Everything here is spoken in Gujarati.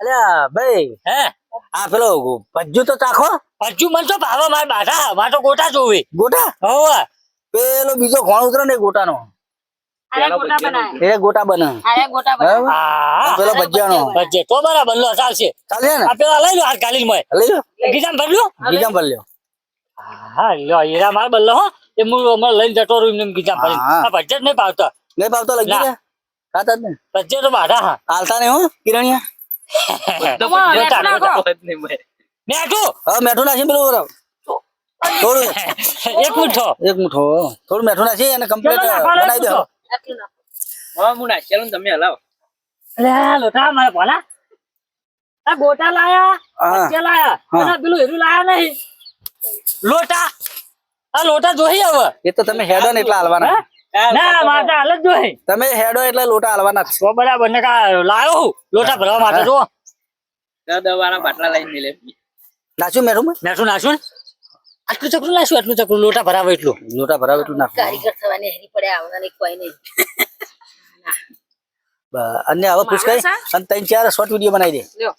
અલ્યા ભાઈ હે? આ પેલો ભજ્જુ તો ચાખો. હજુ મને તો ભાવે મારે બાધા મારે તો ગોટા જોવે. ગોટા? હવે. પેલો બીજો ખોણ ઉતરે ને ગોટાનો? ગોટા બનાય એ ગોટા બને. પેલો ભજીયાનો. તો બરાબર લો ચાલશે. ચાલે ને? આ પેલા લઈ લો હાથ કાઢીને મોય. લઈ લો. ગીજામ ભર્યો ગીજામ પર લ્યો હા લ્યો હીરા માર બલ્લો હો. એ હું હમણાં લઈને જતો ગીજામ ભરી. આ બજેટ નહીં પાવતો નહીં ભાવતો લગી ના. ગયા? ખાતા જ ને તો બાધા હાલતા નહીં હો કિરણિયા. મેઠું નાખો. મેઠું હવે મેઠું નાખી પેલું બરાબર થોડું. એક મીઠો એક મુઠ્ઠો થોડું મેઠું નાખી અને કમ્પ્લીટ બનાવી દો નાખો. મેઠું નાખો. તમે હલાવો. અરે લોટા મારે ભલા. આ ગોટા લાયા હા. લાયા. અને પેલું હીરું લાયા નહીં. લોટા. આ લોટા જોઈ હવે એ તો તમે હેડો ને એટલા હાલવાના. ના મારે હાલ જ જોઈ તમે હેડો એટલે લોટા હાલવાના જ. બરાબર ને કા લાયો લોટા ભરવા માટે જો વાળા બાટલા લઈને મિલે. નાખ્યું મેઠું નાશું નાખું નાખું આટલું ચકરું નાખશું આટલું ચકરું લોટા ભરાવે એટલું. લોટા ભરાવે એટલું નાખવું કારીગર થવાની હેરી પડે આવવાની કોઈ નહીં. અને હવે પૂછ કઈ અને ત્રણ ચાર શોર્ટ વીડિયો બનાવી દે.